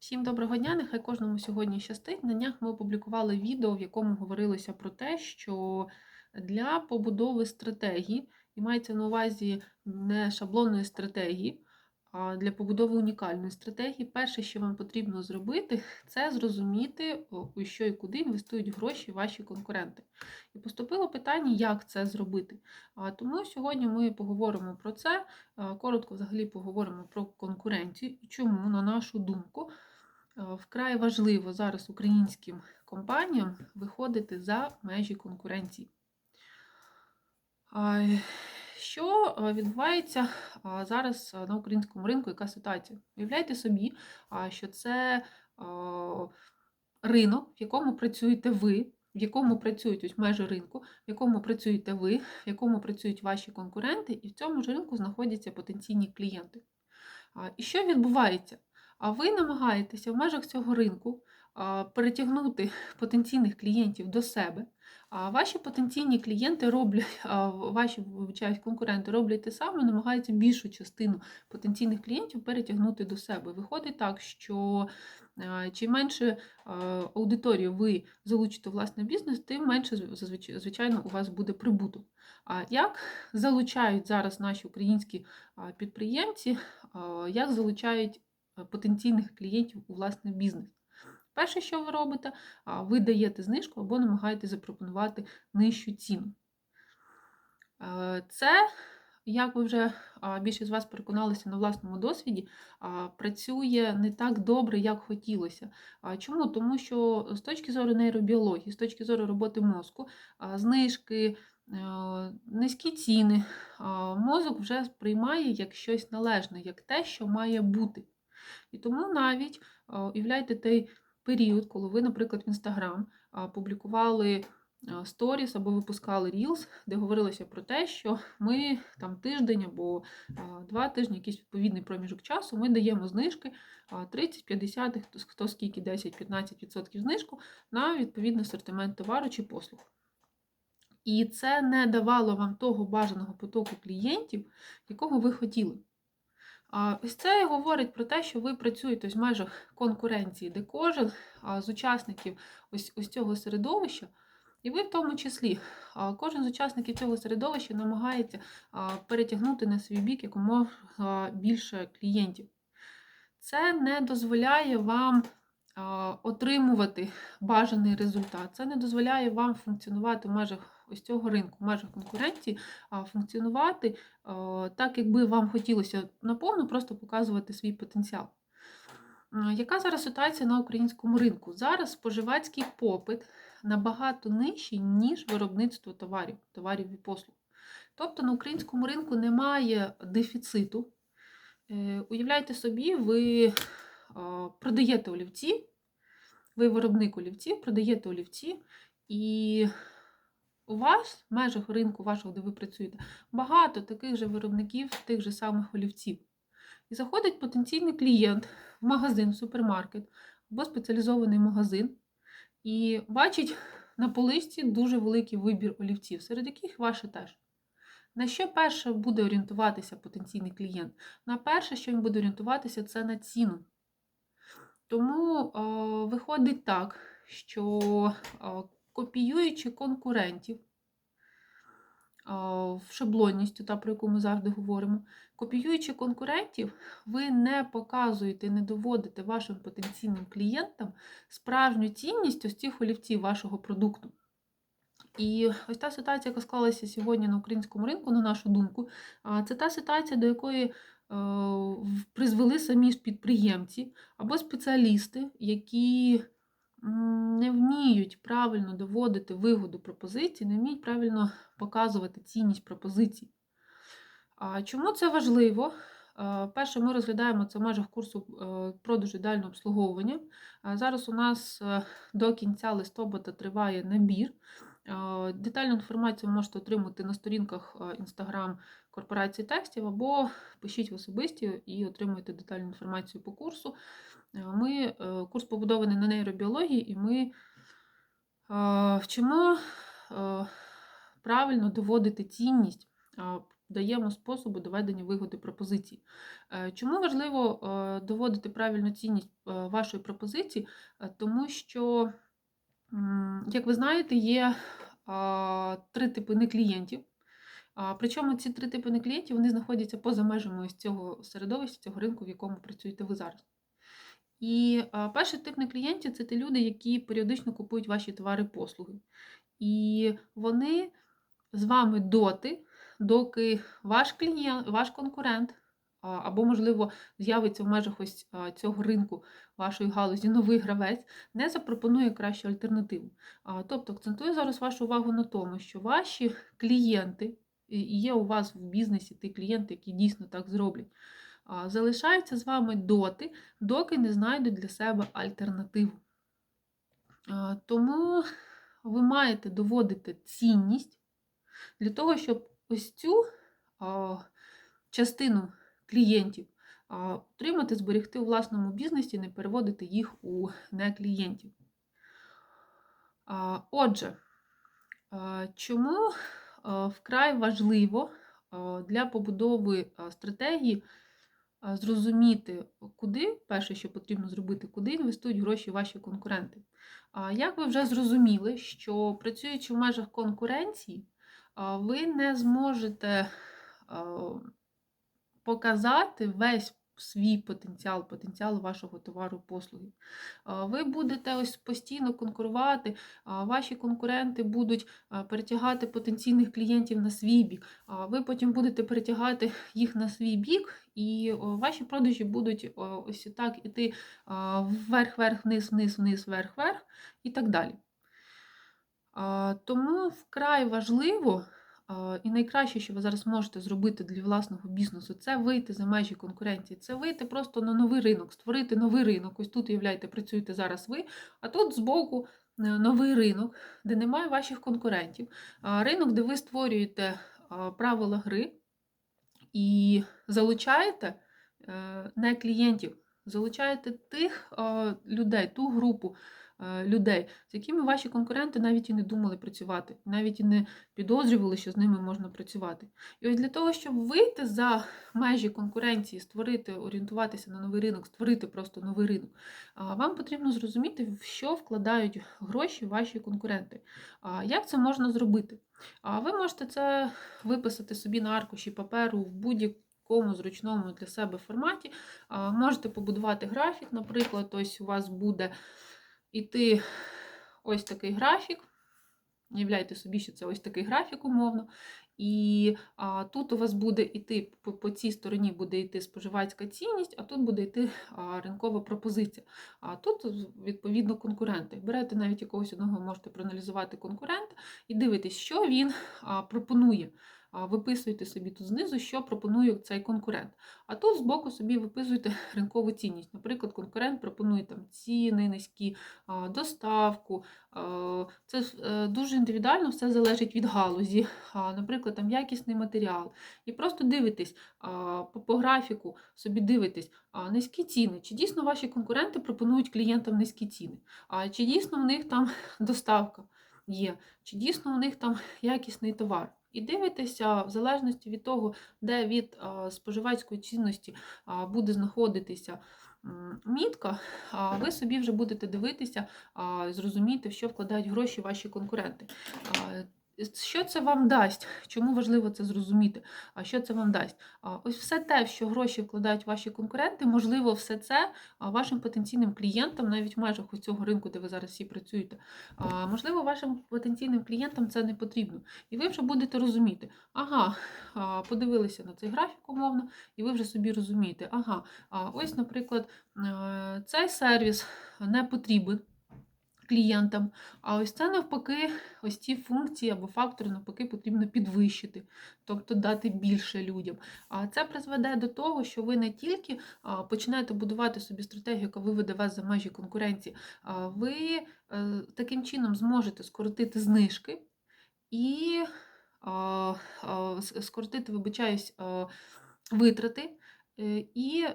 Всім доброго дня! Нехай кожному сьогодні щастить. На днях ми опублікували відео, в якому говорилося про те, що для побудови стратегії, і мається на увазі не шаблонної стратегії, а для побудови унікальної стратегії, перше, що вам потрібно зробити, це зрозуміти, у що і куди інвестують гроші ваші конкуренти. І поступило питання, як це зробити. Тому сьогодні ми поговоримо про це. Коротко взагалі поговоримо про конкуренцію і чому, на нашу думку, Вкрай важливо зараз українським компаніям виходити за межі конкуренції. Що е, відбувається зараз е, на українському ринку? Яка ситуація? Уявляйте собі, що це ринок, в якому працюєте ви, в якому працюють ось межі ринку, в якому працюєте ви, в якому працюють ваші конкуренти, і в цьому ж ринку знаходяться потенційні клієнти. І що відбувається? А ви намагаєтеся в межах цього ринку перетягнути потенційних клієнтів до себе. А ваші потенційні клієнти роблять, ваші вибачаюсь, конкуренти роблять те саме, намагаються більшу частину потенційних клієнтів перетягнути до себе. Виходить так, що чим менше аудиторію ви залучите власний бізнес, тим менше звичайно у вас буде прибуток. А як залучають зараз наші українські підприємці, як залучають потенційних клієнтів у власний бізнес. Перше, що ви робите, ви даєте знижку або намагаєтесь запропонувати нижчу ціну. Е, Це, як ви вже більшість з вас переконалися на власному досвіді, працює не так добре, як хотілося. Чому? Тому що з точки зору нейробіології, з точки зору роботи мозку, знижки, е, низькі ціни, мозок вже сприймає як щось належне, як те, що має бути. І тому навіть уявляйте той період, коли ви, наприклад, в Інстаграм публікували сторіс або випускали Reels, де говорилося про те, що ми там тиждень або два тижні, якийсь відповідний проміжок часу, ми даємо знижки 30, 50, хто, хто скільки 10-15% знижку на відповідний асортимент товару чи послуг. І це не давало вам того бажаного потоку клієнтів, якого ви хотіли. Ось це говорить про те, що ви працюєте в межах конкуренції, де кожен з учасників ось, ось цього середовища, і ви в тому числі, кожен з учасників цього середовища намагається перетягнути на свій бік якомога більше клієнтів. Це не дозволяє вам отримувати бажаний результат. Це не дозволяє вам функціонувати в межах ось цього ринку, в межах конкуренції, функціонувати так, якби вам хотілося наповну, просто показувати свій потенціал. Яка зараз ситуація на українському ринку? Зараз споживацький попит набагато нижчий, ніж виробництво товарів, товарів і послуг. Тобто на українському ринку немає дефіциту. Е, Уявляйте собі, ви продаєте олівці, ви виробник олівців, продаєте олівці, і у вас в межах ринку вашого, де ви працюєте, багато таких же виробників тих же самих олівців. І заходить потенційний клієнт в магазин, в супермаркет або спеціалізований магазин, і бачить на поличці дуже великий вибір олівців, серед яких ваші теж. На що перше буде орієнтуватися потенційний клієнт? На перше, що він буде орієнтуватися, це на ціну. Тому е, виходить так, що е, копіюючи конкурентів шаблонністю, та про яку ми завжди говоримо, копіюючи конкурентів, ви не показуєте, не доводите вашим потенційним клієнтам справжню цінність ось цих олівців вашого продукту. І ось та ситуація, яка склалася сьогодні на українському ринку, на нашу думку, це та ситуація, до якої е, призвели самі ж підприємці або спеціалісти, які не вміють правильно доводити вигоду пропозицій, не вміють правильно показувати цінність пропозицій. Чому це важливо? Е, Перше, ми розглядаємо це в межах курсу е, продажу ідеального обслуговування. Зараз у нас е, до кінця листопада триває набір. Е, Детальну інформацію ви можете отримати на сторінках Instagram корпорації текстів або пишіть в особисті і отримуєте детальну інформацію по курсу. Ми, е, Курс побудований на нейробіології, і ми е, вчимо е, правильно доводити цінність, даємо способи доведення вигоди пропозиції. Чому важливо доводити правильну цінність вашої пропозиції? Тому що, як ви знаєте, є три типи неклієнтів. Причому ці три типи неклієнтів вони знаходяться поза межами ось цього середовища, цього ринку, в якому працюєте ви зараз. І перший тип неклієнтів це ті люди, які періодично купують ваші товари послуги. І вони з вами доти, доки ваш клієнт, ваш конкурент, або, можливо, з'явиться в межах ось цього ринку вашої галузі новий гравець, не запропонує кращу альтернативу. Тобто акцентую зараз вашу увагу на тому, що ваші клієнти, і є у вас в бізнесі ті клієнти, які дійсно так зроблять, залишаються з вами доти, доки не знайдуть для себе альтернативу. Тому ви маєте доводити цінність для того, щоб ось цю частину клієнтів отримати, зберегти у власному бізнесі, не переводити їх у неклієнтів. Отже, чому вкрай важливо для побудови стратегії зрозуміти, куди, перше, що потрібно зробити, куди інвестують гроші ваші конкуренти. Як ви вже зрозуміли, що працюючи в межах конкуренції, ви не зможете показати весь свій потенціал, потенціал вашого товару послуги. Ви будете ось постійно конкурувати, ваші конкуренти будуть перетягати потенційних клієнтів на свій бік, ви потім будете перетягати їх на свій бік, і ваші продажі будуть ось так іти вверх, вверх, вниз, вниз, вниз, вверх, вверх і так далі. Тому вкрай важливо і найкраще, що ви зараз можете зробити для власного бізнесу, це вийти за межі конкуренції, це вийти просто на новий ринок, створити новий ринок. Ось тут, уявляєте, працюєте зараз ви, а тут збоку е, новий ринок, де немає ваших конкурентів. Ринок, де ви створюєте правила гри і залучаєте е, не клієнтів, залучаєте тих людей, ту групу людей, з якими ваші конкуренти навіть і не думали працювати, навіть і не підозрювали, що з ними можна працювати. І ось для того, щоб вийти за межі конкуренції, створити, орієнтуватися на новий ринок, створити просто новий ринок, вам потрібно зрозуміти, в що вкладають гроші ваші конкуренти. Як це можна зробити? А ви можете це виписати собі на аркуші паперу в будь-якому зручному для себе форматі. Можете побудувати графік, наприклад, ось у вас буде іти ось такий графік. Уявляйте собі, що це ось такий графік умовно. І а, тут у вас буде йти по, по цій стороні буде йти споживацька цінність, а тут буде йти а, ринкова пропозиція. А тут, відповідно, конкуренти. Берете навіть якогось одного, можете проаналізувати конкурента і дивитесь, що він а, пропонує. А, Виписуєте собі тут знизу, що пропонує цей конкурент. А тут збоку собі виписуєте ринкову цінність. Наприклад, конкурент пропонує там ціни низькі, доставку. Це е, дуже індивідуально, все залежить від галузі. Наприклад, там якісний матеріал. І просто дивитесь по, графіку, собі дивитесь низькі ціни. Чи дійсно ваші конкуренти пропонують клієнтам низькі ціни? Чи дійсно в них там доставка є? Чи дійсно у них там якісний товар? І дивитеся, в залежності від того, де від споживацької цінності буде знаходитися мітка, ви собі вже будете дивитися, зрозуміти, в що вкладають гроші ваші конкуренти. Що це вам дасть? Чому важливо це зрозуміти? А що це вам дасть? Ось все те, що гроші вкладають ваші конкуренти, можливо, все це вашим потенційним клієнтам, навіть в межах цього ринку, де ви зараз всі працюєте, можливо, вашим потенційним клієнтам це не потрібно. І ви вже будете розуміти, ага, подивилися на цей графік умовно, і ви вже собі розумієте, ага, ось, наприклад, цей сервіс не потрібен клієнтам, а ось це навпаки, ось ці функції або фактори навпаки потрібно підвищити, тобто дати більше людям. А це призведе до того, що ви не тільки починаєте будувати собі стратегію, яка виведе вас за межі конкуренції, ви е, таким чином зможете скоротити знижки і скоротити, вибачаюсь, витрати е, і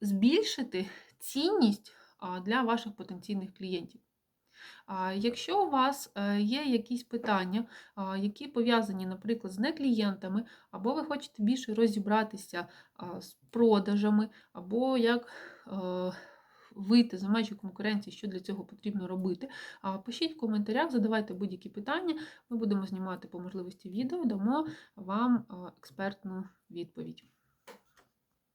збільшити цінність для ваших потенційних клієнтів. Якщо у вас е, є якісь питання, які пов'язані, наприклад, з неклієнтами, або ви хочете більше розібратися з продажами, або як е, вийти за межі конкуренції, що для цього потрібно робити, пишіть в коментарях, задавайте будь-які питання. Ми будемо знімати по можливості відео, дамо вам експертну відповідь.